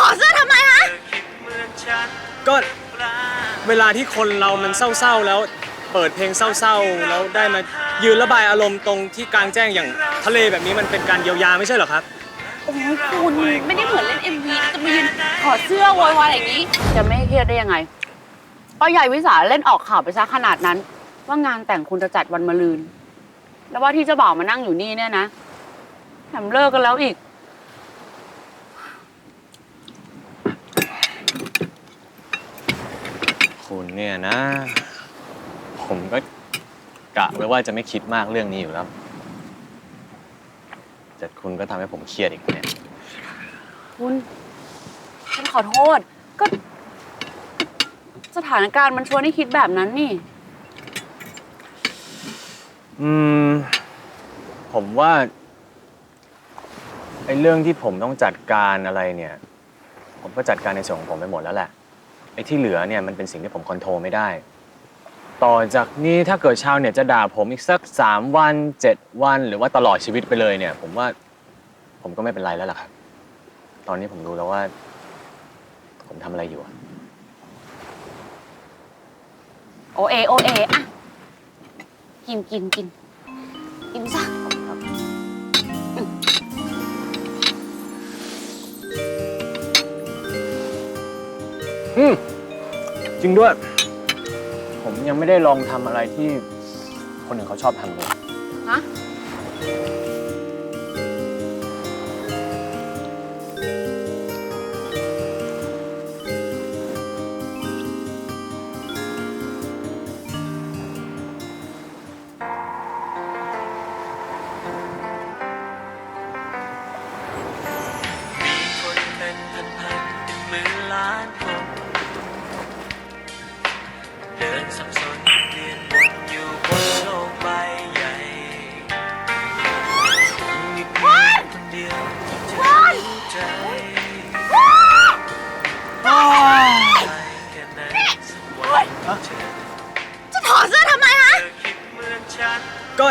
ถอดเสื้อทำไมฮะ ก็เวลาที่คนเรามันเศร้าๆ แล้วเปิดเพลงเศร้าๆ แล้วได้มายืนระบายอารมณ์ตรงที่กลางแจ้งอย่างทะเลแบบนี้มันเป็นการเยียวยาไม่ใช่เหรอครับ โอ้ยคุณไม่ได้เหมือนเล่น MV จะมายืนถอดเสื้อโวยวายอย่างนี้ จะไม่ให้เครียดได้ยังไงก็ใหญ่วิสาเล่นออกข่าวไปซะขนาดนั้น ว่างานแต่งคุณจะจัดวันมะรืน แล้วว่าที่เจ้าบ่าวมานั่งอยู่นี่เนี่ยนะแถมเลิกกันแล้วอีก คุณเนี่ยนะ ผมก็กะไว้ว่าจะไม่คิดมากเรื่องนี้อยู่แล้ว แต่คุณก็ทำให้ผมเครียดอีกเนี่ย คุณฉันขอโทษ ก็ สถานการณ์มันชวนให้คิดแบบนั้นนี่ อืม ผมว่าไอ้เรื่องที่ผมต้องจัดการอะไรเนี่ย ผมก็จัดการในส่วนของผมไปหมดแล้วแหละไอ้ที่เหลือเนี่ยมันเป็นสิ่งที่ผมคอนโทรลไม่ได้ ต่อจากนี้ถ้าเกิดชาวเน็ตจะด่าผมอีกสักสามวันเจ็ดวัน หรือว่าตลอดชีวิตไปเลยเนี่ย ผมว่าผมก็ไม่เป็นไรแล้วล่ะครับ ตอนนี้ผมรู้แล้วว่า ผมทำอะไรอยู่อะโอเอโอเออะกินกินกินกินซะอืม จริงด้วย ผมยังไม่ได้ลองทำอะไรที่คนอื่นเขาชอบทำเลยฮะมีคนเป็นพันพันๆเป็นหมื่นล้านคน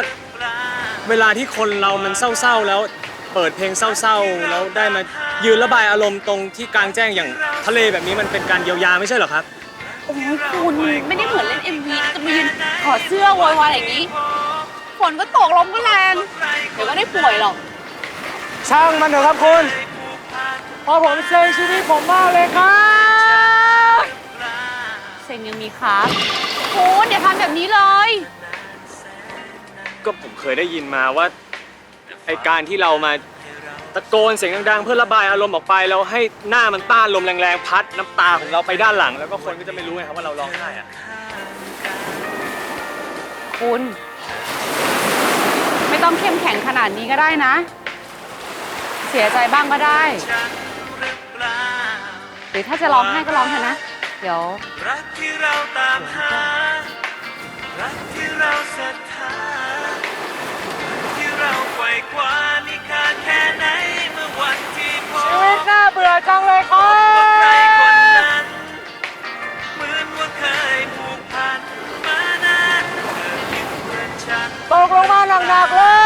นก็เปล่าเวลาที่คนเรามันเศร้าๆแล้วเปิดเพลงเศร้าๆ แล้วได้มายืนระบายอารมณ์ตรงที่กลางแจ้งอย่างทะเลแบบนี้มันเป็นการเยียวยาไม่ใช่เหรอครับ โอ้ยคุณไม่ได้เหมือนเล่น MV จะมายืนถอดเสื้อโวยวายอย่างนี้ฝนก็ตกลมก็แรงเดี๋ยวก็ได้ป่วยหรอก ช่างมันเถอะครับคุณพอผมเซ็งชีวิตผมมากเลยครับเซ็งยังมีครับคุณอย่าทำแบบนี้เลย ก็ผมเคยได้ยินมาว่าไอการที่เรามาตะโกนเสียงดังๆ เพื่อระบายอารมณ์ออกไปแล้วให้หน้ามันต้านลมแรงๆ พัดน้ำตาของเราไปด้านหลัง แล้วก็คนก็จะไม่รู้ไงครับว่าเราร้องไห้อะคุณ ไม่ต้องเข้มแข็งขนาดนี้ก็ได้นะ เสียใจบ้างก็ได้ หรือเปล่าหรือถ้าจะร้องไห้ก็ร้องเถอะนะ เดี๋ยว รักที่เราต จังเลยครับตกลงมาหนักๆเลย